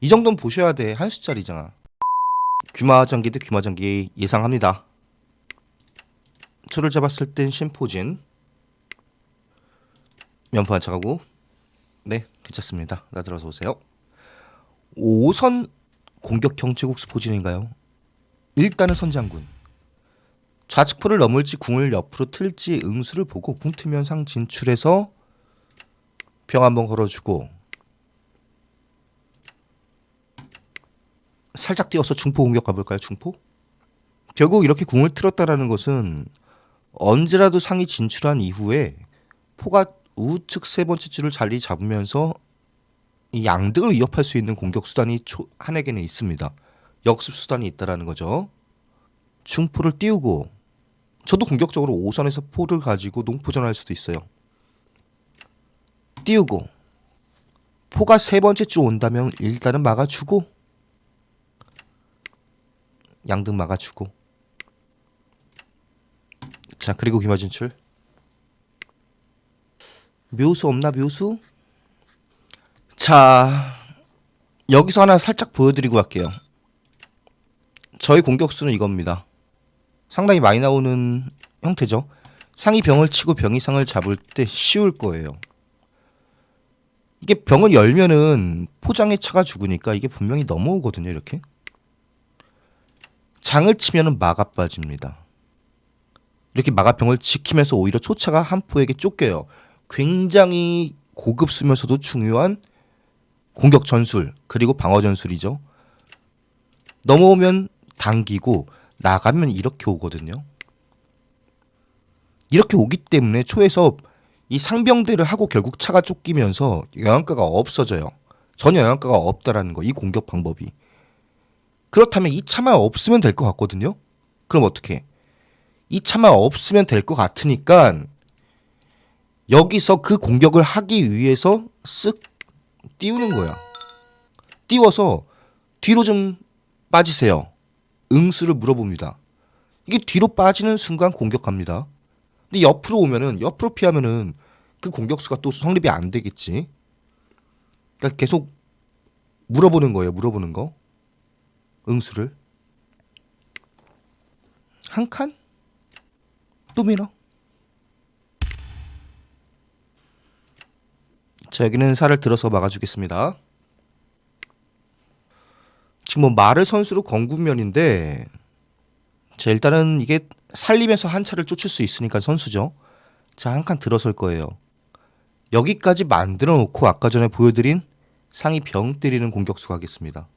이 정도는 보셔야 돼. 한 수짜리잖아. 귀마장기 대 귀마장기 예상합니다. 초를 잡았을 땐 심포진. 면포 한차가고 네 괜찮습니다. 나들어서 오세요. 5선 공격형 제국수 포진인가요? 일단은 선장군. 좌측포를 넘을지 궁을 옆으로 틀지 응수를 보고 궁 트면 상 진출해서 병 한번 걸어주고 살짝 뛰어서 중포 공격 가볼까요? 중포? 결국 이렇게 궁을 틀었다라는 것은 언제라도 상이 진출한 이후에 포가 우측 세 번째 줄을 자리 잡으면서 이 양등을 위협할 수 있는 공격 수단이 초, 한에게는 있습니다. 역습 수단이 있다라는 거죠. 중포를 띄우고 저도 공격적으로 5선에서 포를 가지고 농포전할 수도 있어요. 띄우고 포가 세 번째 줄 온다면 일단은 막아주고 양등 막아주고. 자 그리고 귀마 진출. 묘수 없나 묘수? 자 여기서 하나 살짝 보여드리고 갈게요. 저희 공격수는 이겁니다. 상당히 많이 나오는 형태죠. 상이 병을 치고 병이 상을 잡을 때 쉬울 거예요. 이게 병을 열면은 포장에 차가 죽으니까 이게 분명히 넘어오거든요 이렇게 장을 치면은 마가 빠집니다 이렇게 마가병을 지키면서 오히려 초차가 한 포에게 쫓겨요 굉장히 고급 수면서도 중요한 공격 전술 그리고 방어 전술이죠. 넘어오면 당기고 나가면 이렇게 오거든요. 이렇게 오기 때문에 초에서 이 상병대를 하고 결국 차가 쫓기면서 영향가가 없어져요. 전혀 영향가가 없다라는 거. 이 공격 방법이. 그렇다면 이 차만 없으면 될 것 같거든요. 그럼 어떻게? 이 차만 없으면 될 것 같으니까 여기서 그 공격을 하기 위해서 쓱 띄우는 거야. 띄워서 뒤로 좀 빠지세요. 응수를 물어봅니다. 이게 뒤로 빠지는 순간 공격합니다. 근데 옆으로 오면은 옆으로 피하면은 그 공격수가 또 성립이 안 되겠지. 그러니까 계속 물어보는 거예요. 물어보는 거. 응수를 한 칸? 또 밀어. 자 여기는 살을 들어서 막아주겠습니다. 지금 뭐 말을 선수로 건국면인데 자 일단은 이게 살리면서 한 차를 쫓을 수 있으니까 선수죠. 자 한 칸 들어설 거예요. 여기까지 만들어 놓고 아까 전에 보여드린 상이 병 때리는 공격수 가겠습니다.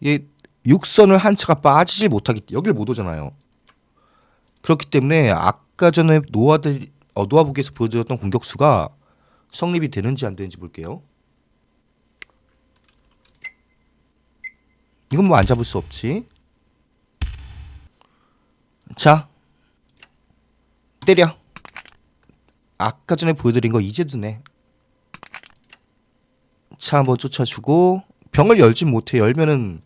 이게 육선을 한 차가 빠지지 못하기 여길 못 오잖아요. 그렇기 때문에 아까 전에 노아들 어, 노아북에서 보여드렸던 공격수가 성립이 되는지 안 되는지 볼게요. 이건 뭐 안 잡을 수 없지. 자, 때려. 아까 전에 보여드린 거 이제 드네. 차 한번 쫓아주고 병을 열진 못해 열면은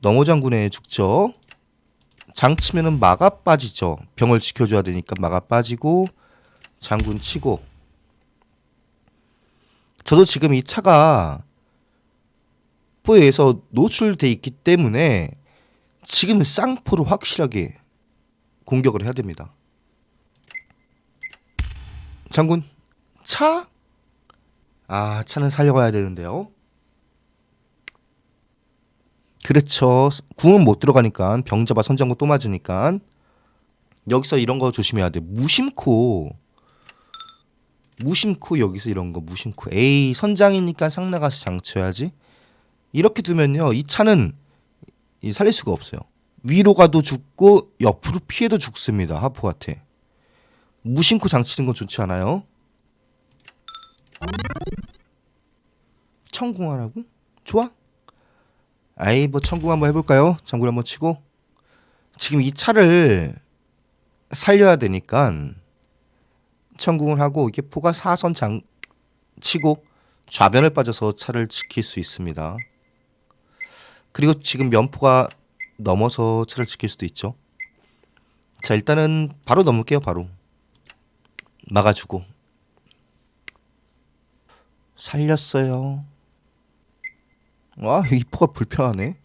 넘어장군에 죽죠. 장 치면은 막아 빠지죠. 병을 지켜줘야 되니까 막아 빠지고 장군 치고 저도 지금 이 차가 포에서 노출돼 있기 때문에 지금 쌍포로 확실하게 공격을 해야 됩니다. 장군 차? 아 차는 살려가야 되는데요. 그렇죠. 궁은 못 들어가니까 병 잡아 선장군 또 맞으니까. 여기서 이런 거 조심해야 돼. 무심코. 무심코 여기서 이런 거 무심코. 에이 선장이니까 상 나가서 장쳐야지. 이렇게 두면요 이 차는 이 살릴 수가 없어요. 위로 가도 죽고 옆으로 피해도 죽습니다. 하포한테 무심코 장치는 건 좋지 않아요? 청궁하라고? 좋아 아이 뭐 청궁 한번 해볼까요 장군 한번 치고 지금 이 차를 살려야 되니까 청궁을 하고 이게 포가 사선 장 치고 좌변을 빠져서 차를 지킬 수 있습니다. 그리고 지금 면포가 넘어서 차를 지킬 수도 있죠. 자 일단은 바로 넘을게요 바로 막아주고 살렸어요. 아, 이 포가 불편하네.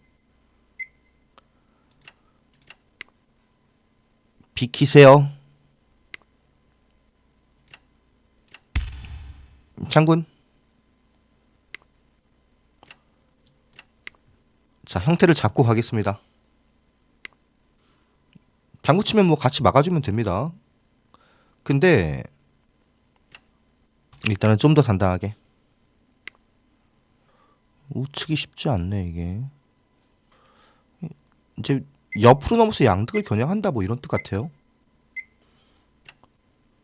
비키세요. 장군. 자, 형태를 잡고 가겠습니다. 장구 치면 뭐 같이 막아주면 됩니다. 근데 일단은 좀 더 단단하게. 우측이 쉽지 않네 이게. 이제 옆으로 넘어서 양득을 겨냥한다 뭐 이런 뜻 같아요.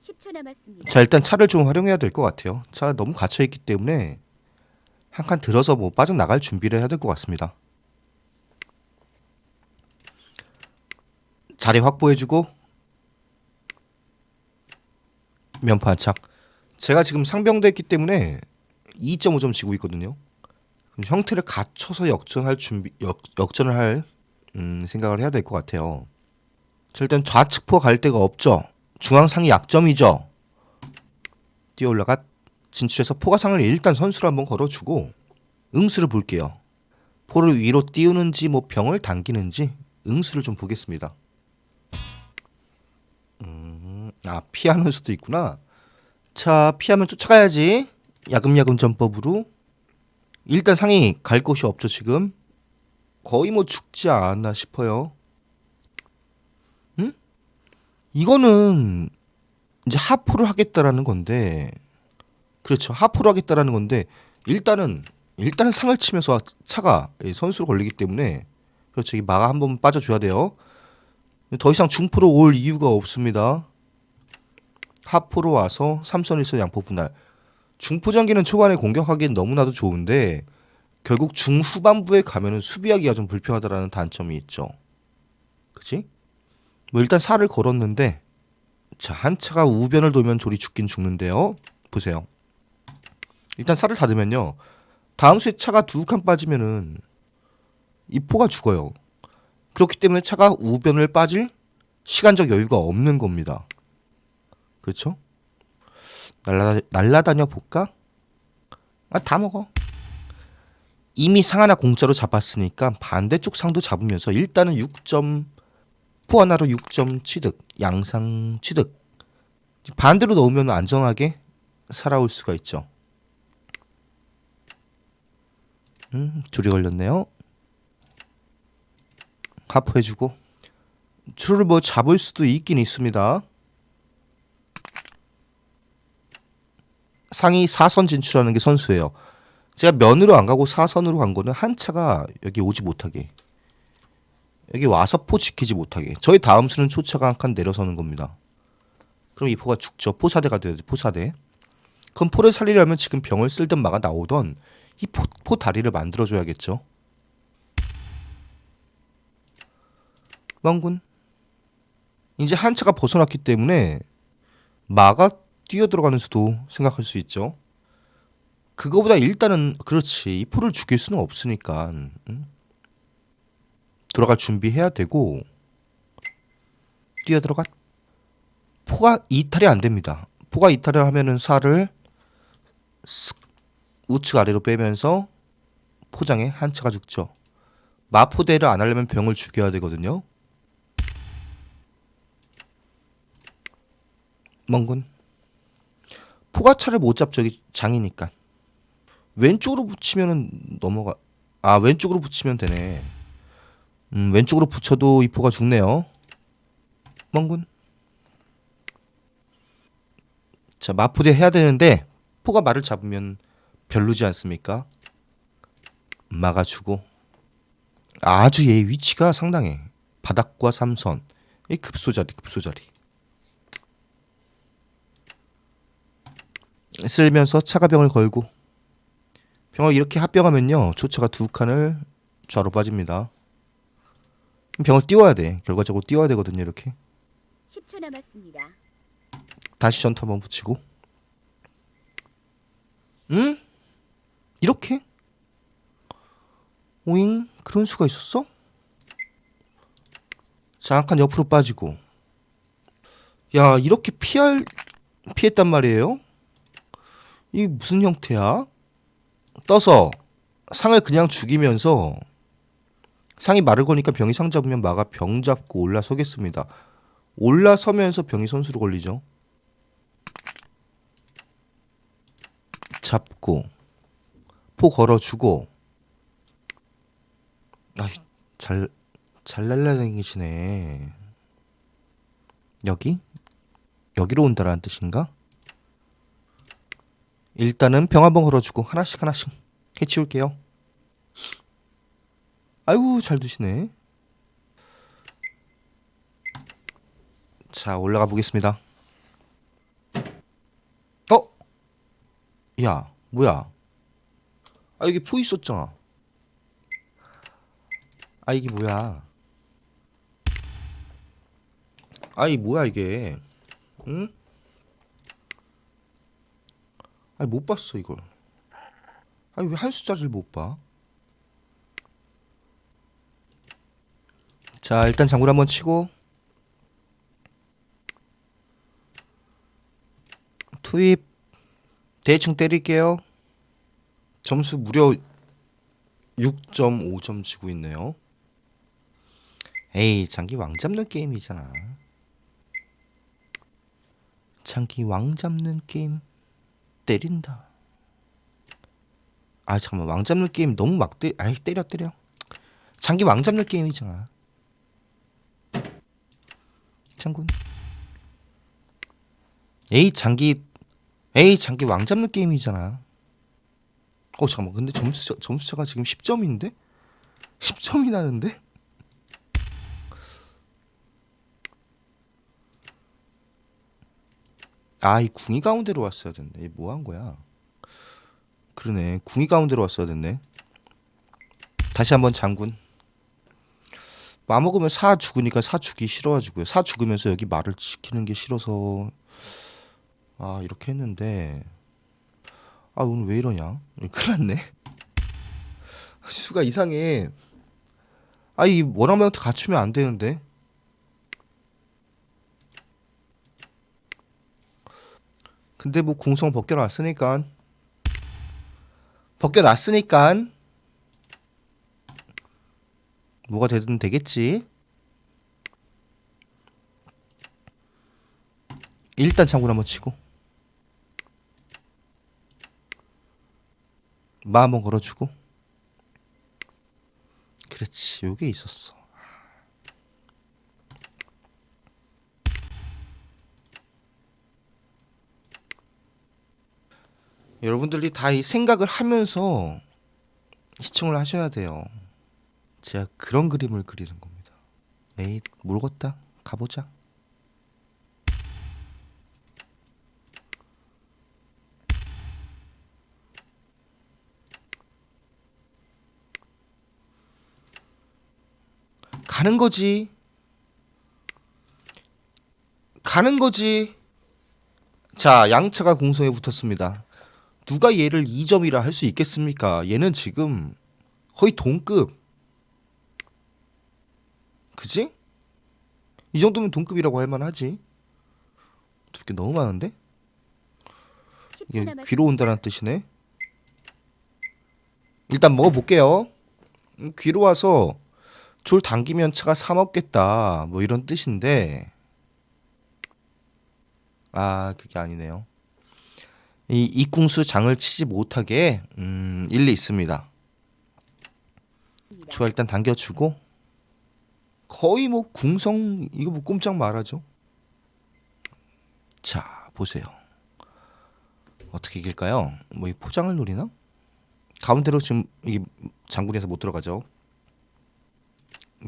10초 남았습니다. 자 일단 차를 좀 활용해야 될 것 같아요. 차가 너무 갇혀 있기 때문에 한 칸 들어서 뭐 빠져 나갈 준비를 해야 될 것 같습니다. 자리 확보해주고 면파 안착. 제가 지금 상병됐기 때문에 2.5점 지고 있거든요. 형태를 갖춰서 역전할 준비 역, 역전을 할 음, 생각을 해야 될 것 같아요. 자, 일단 좌측포 갈 데가 없죠. 중앙상이 약점이죠. 뛰어 올라가 진출해서 포가상을 일단 선수를 한번 걸어주고 응수를 볼게요. 포를 위로 띄우는지 뭐 병을 당기는지 응수를 좀 보겠습니다. 음, 아 피하는 수도 있구나. 자 피하면 쫓아가야지. 야금야금 전법으로 일단 상이 갈 곳이 없죠 지금. 거의 뭐 죽지 않았나 싶어요. 응? 이거는 이제 하프를 하겠다라는 건데 그렇죠 하프를 하겠다라는 건데 일단은 일단은 상을 치면서 차가 이 선수로 걸리기 때문에 그렇죠 이 마가 한 번 빠져줘야 돼요 더 이상 중포로 올 이유가 없습니다 하프로 와서 삼선일서 양포 분할 중포전기는 초반에 공격하기엔 너무나도 좋은데 결국 중후반부에 가면은 수비하기가 좀 불편하다라는 단점이 있죠 그치? 뭐 일단 살을 걸었는데 자, 한 차가 우변을 돌면 조리 죽긴 죽는데요. 보세요. 일단 살을 닫으면요. 다음 수에 차가 두 칸 빠지면은 이 포가 죽어요. 그렇기 때문에 차가 우변을 빠질 시간적 여유가 없는 겁니다. 그렇죠? 날라 날라다녀 볼까? 아, 다 먹어. 이미 상 하나 공짜로 잡았으니까 반대쪽 상도 잡으면서 일단은 6점 포 하나로 6점 취득, 양상 취득. 반대로 넣으면 안전하게 살아올 수가 있죠. 음, 줄이 걸렸네요. 하프해주고 줄을 뭐 잡을 수도 있긴 있습니다. 상이 4선 진출하는 게 선수예요. 제가 면으로 안 가고 4선으로 간 거는 한 차가 여기 오지 못하게 여기 와서 포 지키지 못하게. 저희 다음 수는 초차가 한 칸 내려서는 겁니다. 그럼 이 포가 죽죠. 포사대가 돼야지. 포사대. 그럼 포를 살리려면 지금 병을 쓸든 마가 나오던 이 포, 포 다리를 만들어줘야겠죠. 왕군. 이제 한 차가 벗어났기 때문에 마가 뛰어 들어가는 수도 생각할 수 있죠. 그거보다 일단은 그렇지 이 포를 죽일 수는 없으니까 응? 들어갈 준비해야 되고 뛰어 들어가 포가 이탈이 안 됩니다. 포가 이탈을 하면은 살을 쓱 우측 아래로 빼면서 포장에 한 차가 죽죠. 마포대를 안 하려면 병을 죽여야 되거든요. 멍군 포가차를 못 잡죠. 장이니까 왼쪽으로 붙이면은 넘어가. 아 왼쪽으로 붙이면 되네. 음, 왼쪽으로 붙여도 이 포가 죽네요. 멍군. 자, 마포대 해야 되는데 포가 말을 잡으면 별로지 않습니까? 막아주고 아주 얘 위치가 상당해. 바닥과 삼선. 이 급소자리, 급소자리. 쓸면서 차가병을 걸고 병을 이렇게 합병하면요 조차가 두 칸을 좌로 빠집니다. 병을 띄워야 돼. 결과적으로 띄워야 되거든요. 이렇게 10초 남았습니다. 다시 전투 한번 붙이고. 응? 이렇게? 오잉? 그런 수가 있었어? 잠깐 옆으로 빠지고. 야 이렇게 피할 피했단 말이에요? 이게 무슨 형태야? 떠서 상을 그냥 죽이면서 상이 말을 거니까 병이 상 잡으면 마가 병 잡고 올라서겠습니다. 올라서면서 병이 선수로 걸리죠. 잡고 포 걸어주고 아이 잘잘 날라다니시네. 여기 여기로 온다라는 뜻인가? 일단은 병 한번 걸어주고 하나씩 하나씩 해치울게요. 아이고 잘 두시네. 자 올라가 보겠습니다. 어? 야 뭐야? 아 여기 포 있었잖아. 아 이게 뭐야? 아이 뭐야 이게? 응? 아니 못 봤어 이걸. 아니 왜 한 숫자를 못 봐? 자 일단 장군 한번 치고 투입 대충 때릴게요. 점수 무려 6.5점 지고 있네요. 에이 장기 왕 잡는 게임이잖아. 장기 왕 잡는 게임 때린다. 아 잠깐만 왕 잡는 게임 너무 막 때, 아이 때려 때려. 장기 왕 잡는 게임이잖아. 장군. 에이 장기 에이 장기 왕 잡는 게임이잖아. 어 잠깐만 근데 점수 점수차가 지금 10점인데? 10점이 나는데? 아 이 궁이 가운데로 왔어야 됐네. 뭐 한 거야? 그러네. 궁이 가운데로 왔어야 됐네. 다시 한번 장군. 마 먹으면 사 죽으니까 사 죽기 싫어가지고요. 사 죽으면서 여기 말을 지키는 게 싫어서 아 이렇게 했는데 아 오늘 왜 이러냐? 큰일 났네. 수가 이상해. 아 이 원어명한테 갖추면 안 되는데. 근데 뭐 궁성 벗겨놨으니까. 벗겨놨으니까 뭐가 되든 되겠지. 일단 창문 한번 치고. 마 한번 걸어주고. 그렇지 요게 있었어 여러분들이 다 이 생각을 하면서 시청을 하셔야 돼요 제가 그런 그림을 그리는 겁니다 에이 모르겠다 가보자 가는 거지. 가는 거지. 자, 양차가 공성에 붙었습니다. 누가 얘를 2점이라 할 수 있겠습니까? 얘는 지금 거의 동급. 그지? 이 정도면 동급이라고 할 만하지. 두개 너무 많은데? 10초 이게. 귀로 온다는 뜻이네. 일단 먹어볼게요. 음, 귀로 와서 졸 당기면 차가 사 먹겠다. 뭐 이런 뜻인데. 아 그게 아니네요. 이 이궁수 장을 치지 못하게 음, 일리 있습니다. 좋아 일단 당겨주고 거의 뭐 궁성 이거 뭐 꼼짝 말하죠. 자 보세요. 어떻게 이길까요? 뭐 이 포장을 노리나? 가운데로 지금 이 장군에서 못 들어가죠.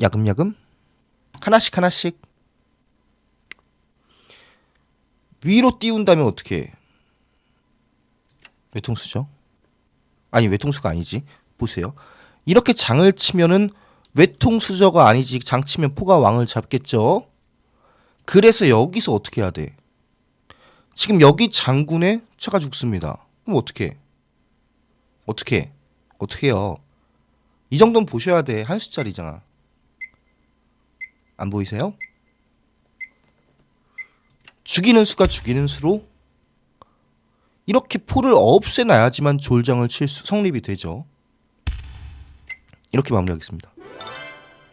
야금야금 하나씩 하나씩 위로 띄운다면 어떻게? 외통수죠? 아니 외통수가 아니지. 보세요. 이렇게 장을 치면은 외통수저가 아니지. 장 치면 포가 왕을 잡겠죠. 그래서 여기서 어떻게 해야 돼? 지금 여기 장군에 차가 죽습니다. 그럼 어떻게? 어떻게? 어떻게 해요? 이 정도는 보셔야 돼. 한 수짜리잖아. 안 보이세요? 죽이는 수가 죽이는 수로 이렇게 포를 없애놔야지만 졸장을 칠 수, 성립이 되죠. 이렇게 마무리하겠습니다.